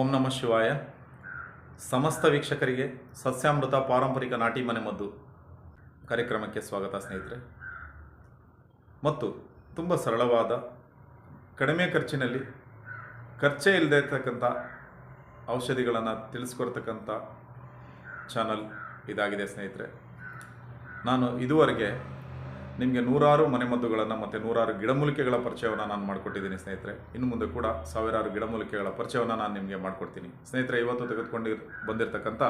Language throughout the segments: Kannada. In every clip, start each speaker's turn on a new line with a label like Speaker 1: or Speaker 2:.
Speaker 1: ಓಂ ನಮಃ ಶಿವಾಯ. ಸಮಸ್ತ ವೀಕ್ಷಕರಿಗೆ ಸಸ್ಯಾಮೃತ ಪಾರಂಪರಿಕ ನಾಟಿ ಮನೆ ಮದ್ದು ಕಾರ್ಯಕ್ರಮಕ್ಕೆ ಸ್ವಾಗತ ಸ್ನೇಹಿತರೆ. ಮತ್ತು ತುಂಬ ಸರಳವಾದ, ಕಡಿಮೆ ಖರ್ಚಿನಲ್ಲಿ ಖರ್ಚೇ ಇಲ್ಲದೆ ಇರ್ತಕ್ಕಂಥ ಔಷಧಿಗಳನ್ನು ತಿಳಿಸ್ಕೊಡ್ತಕ್ಕಂಥ ಚಾನಲ್ ಇದಾಗಿದೆ ಸ್ನೇಹಿತರೆ. ನಾನು ಇದುವರೆಗೆ ನಿಮಗೆ ನೂರಾರು ಮನೆಮದ್ದುಗಳನ್ನು ಮತ್ತು ನೂರಾರು ಗಿಡಮೂಲಿಕೆಗಳ ಪರಿಚಯವನ್ನು ನಾನು ಮಾಡಿಕೊಟ್ಟಿದ್ದೀನಿ ಸ್ನೇಹಿತರೆ. ಇನ್ನು ಮುಂದೆ ಕೂಡ ಸಾವಿರಾರು ಗಿಡಮೂಲಿಕೆಗಳ ಪರಿಚಯವನ್ನು ನಾನು ನಿಮಗೆ ಮಾಡಿಕೊಡ್ತೀನಿ. ಸ್ನೇಹಿತರೆ, ಇವತ್ತು ತೆಗೆದುಕೊಂಡು ಬಂದಿರತಕ್ಕಂಥ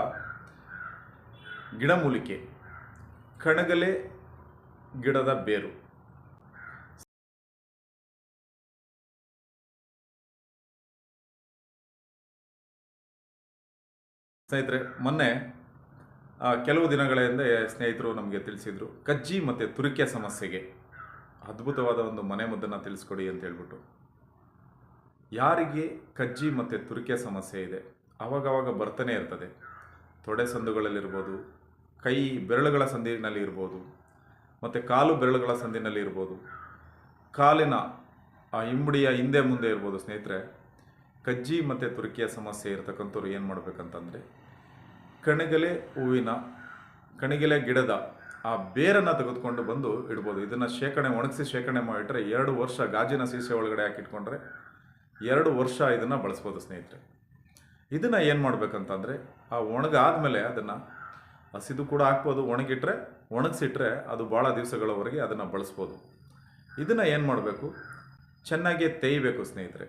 Speaker 1: ಗಿಡಮೂಲಿಕೆ, ಕಣಗಲೆ ಗಿಡದ ಬೇರು. ಸ್ನೇಹಿತರೆ, ಮೊನ್ನೆ ಕೆಲವು ದಿನಗಳ ಹಿಂದೆ ಸ್ನೇಹಿತರು ನಮಗೆ ತಿಳಿಸಿದರು, ಕಜ್ಜಿ ಮತ್ತು ತುರಿಕೆ ಸಮಸ್ಯೆಗೆ. ಅದ್ಭುತವಾದ ಒಂದು ಮನೆ ಮದ್ದನ್ನು ತಿಳಿಸ್ಕೊಡಿ ಅಂತ ಹೇಳ್ಬಿಟ್ಟು. ಯಾರಿಗೆ ಕಜ್ಜಿ ಮತ್ತು ತುರಿಕೆ ಸಮಸ್ಯೆ ಇದೆ, ಅವಾಗವಾಗ ಬರ್ತಾನೆ ಇರ್ತದೆ. ತೊಡೆ ಸಂದುಗಳಲ್ಲಿರ್ಬೋದು, ಕೈ ಬೆರಳುಗಳ ಸಂದಿನಲ್ಲಿ ಇರ್ಬೋದು, ಮತ್ತು ಕಾಲು ಬೆರಳುಗಳ ಸಂದಿನಲ್ಲಿ ಇರ್ಬೋದು, ಕಾಲಿನ, ಆ ಇಂಬಡಿಯ ಹಿಂದೆ ಮುಂದೆ ಇರ್ಬೋದು ಸ್ನೇಹಿತರೆ, ಕಜ್ಜಿ ಮತ್ತು ತುರಿಕೆಯ ಸಮಸ್ಯೆ ಇರತಕ್ಕಂಥವ್ರು ಏನು ಮಾಡ್ಬೇಕಂತಂದರೆ ಕಣಿಗಲೆ ಹೂವಿನ, ಕಣಗಿಲೆ ಗಿಡದ ಆ ಬೇರನ್ನು ತೆಗೆದುಕೊಂಡು ಬಂದು ಇಡ್ಬೋದು. ಇದನ್ನು ಶೇಖರಣೆ, ಒಣಗಿಸಿ ಶೇಖರಣೆ ಮಾಡಿಟ್ರೆ ಎರಡು ವರ್ಷ ಗಾಜಿನ ಸೀಸೆ ಒಳಗಡೆ ಹಾಕಿಟ್ಕೊಂಡ್ರೆ ಎರಡು ವರ್ಷ ಇದನ್ನು ಬಳಸ್ಬೋದು ಸ್ನೇಹಿತರೆ. ಇದನ್ನು ಏನು ಮಾಡಬೇಕಂತಂದರೆ, ಆ ಒಣಗಾದಮೇಲೆ ಅದನ್ನು ಹಸಿದು ಕೂಡ ಹಾಕ್ಬೋದು. ಒಣಗಿಟ್ರೆ, ಒಣಗಿಸಿಟ್ರೆ ಅದು ಭಾಳ ದಿವಸಗಳವರೆಗೆ ಅದನ್ನು ಬಳಸ್ಬೋದು. ಇದನ್ನು ಏನು ಮಾಡಬೇಕು? ಚೆನ್ನಾಗಿ ತೇಯ್ಬೇಕು ಸ್ನೇಹಿತರೆ.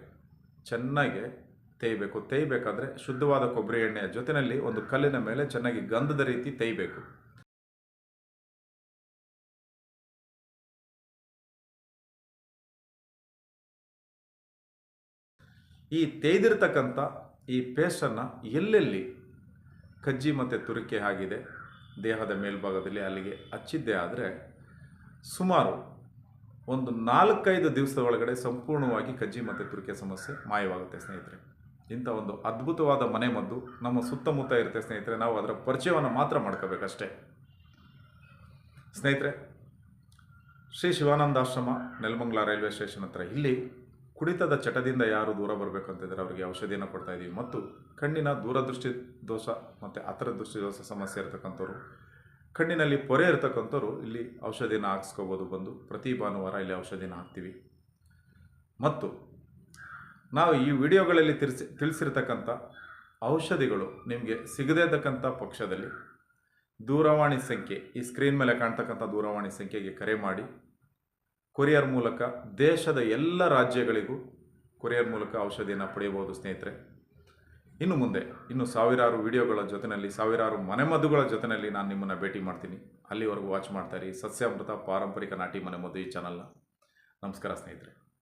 Speaker 1: ಚೆನ್ನಾಗಿ ತೇಯ್ಬೇಕು. ತೇಯ್ಬೇಕಾದ್ರೆ ಶುದ್ಧವಾದ ಕೊಬ್ಬರಿ ಎಣ್ಣೆಯ ಜೊತೆಯಲ್ಲಿ ಒಂದು ಕಲ್ಲಿನ ಮೇಲೆ ಚೆನ್ನಾಗಿ ಗಂಧದ ರೀತಿ ತೇಯ್ಬೇಕು. ಈ ತೇಯ್ದಿರ್ತಕ್ಕಂಥ ಈ ಪೇಸ್ಟನ್ನು ಎಲ್ಲೆಲ್ಲಿ ಕಜ್ಜಿ ಮತ್ತು ತುರಿಕೆ ಆಗಿದೆ, ದೇಹದ ಮೇಲ್ಭಾಗದಲ್ಲಿ ಅಲ್ಲಿಗೆ ಹಚ್ಚಿದ್ದೇ ಆದರೆ ಸುಮಾರು ಒಂದು ನಾಲ್ಕೈದು ದಿವಸದ ಒಳಗಡೆ ಸಂಪೂರ್ಣವಾಗಿ ಕಜ್ಜಿ ಮತ್ತು ತುರಿಕೆ ಸಮಸ್ಯೆ ಮಾಯವಾಗುತ್ತೆ ಸ್ನೇಹಿತರೆ. ಇಂಥ ಒಂದು ಅದ್ಭುತವಾದ ಮನೆ ಮದ್ದು ನಮ್ಮ ಸುತ್ತಮುತ್ತ ಇರುತ್ತೆ ಸ್ನೇಹಿತರೆ, ನಾವು ಅದರ ಪರಿಚಯವನ್ನು ಮಾತ್ರ ಮಾಡ್ಕೋಬೇಕಷ್ಟೇ. ಸ್ನೇಹಿತರೆ, ಶ್ರೀ ಶಿವಾನಂದಾಶ್ರಮ ನೆಲಮಂಗಲ ರೈಲ್ವೆ ಸ್ಟೇಷನ್ ಹತ್ರ ಇಲ್ಲಿ ಕುಡಿತದ ಚಟದಿಂದ ಯಾರು ದೂರ ಬರಬೇಕಂತಿದ್ರೆ ಅವರಿಗೆ ಔಷಧಿಯನ್ನು ಕೊಡ್ತಾ ಇದ್ದೀವಿ ಮತ್ತು ಕಣ್ಣಿನ ದೂರದೃಷ್ಟಿ ದೋಷ ಮತ್ತು ಅತರ ದೃಷ್ಟಿ ದೋಷ ಸಮಸ್ಯೆ ಇರತಕ್ಕಂಥವ್ರು, ಕಣ್ಣಿನಲ್ಲಿ ಪೊರೆ ಇರತಕ್ಕಂಥವ್ರು ಇಲ್ಲಿ ಔಷಧಿನ ಹಾಕ್ಸ್ಕೋಬೋದು ಬಂದು. ಪ್ರತಿ ಭಾನುವಾರ ಇಲ್ಲಿ ಔಷಧಿನ ಹಾಕ್ತೀವಿ. ಮತ್ತು ನಾವು ಈ ವಿಡಿಯೋಗಳಲ್ಲಿ ತಿಳಿಸಿ, ತಿಳಿಸಿರ್ತಕ್ಕಂಥ ಔಷಧಿಗಳು ನಿಮಗೆ ಸಿಗದೇ ಇದ್ದಕ್ಕಂಥ ಪಕ್ಷದಲ್ಲಿ ದೂರವಾಣಿ ಸಂಖ್ಯೆ, ಈ ಸ್ಕ್ರೀನ್ ಮೇಲೆ ಕಾಣ್ತಕ್ಕಂಥ ದೂರವಾಣಿ ಸಂಖ್ಯೆಗೆ ಕರೆ ಮಾಡಿ. ಕೊರಿಯರ್ ಮೂಲಕ ದೇಶದ ಎಲ್ಲ ರಾಜ್ಯಗಳಿಗೂ ಕೊರಿಯರ್ ಮೂಲಕ ಔಷಧಿಯನ್ನು ಪಡೆಯಬಹುದು ಸ್ನೇಹಿತರೆ. ಇನ್ನು ಮುಂದೆ, ಇನ್ನು ಸಾವಿರಾರು ವಿಡಿಯೋಗಳ ಜೊತೆಯಲ್ಲಿ ಸಾವಿರಾರು ಮನೆಮದ್ದುಗಳ ಜೊತೆಯಲ್ಲಿ ನಾನು ನಿಮ್ಮನ್ನು ಭೇಟಿ ಮಾಡ್ತೀನಿ. ಅಲ್ಲಿವರೆಗೂ ವಾಚ್ ಮಾಡ್ತಾ ಇರಿ. ಸಸ್ಯಾಮೃತ ಪಾರಂಪರಿಕ ನಾಟಿ ಮನೆಮದ್ದು ಈ ಚಾನಲ್ನ. ನಮಸ್ಕಾರ ಸ್ನೇಹಿತರೆ.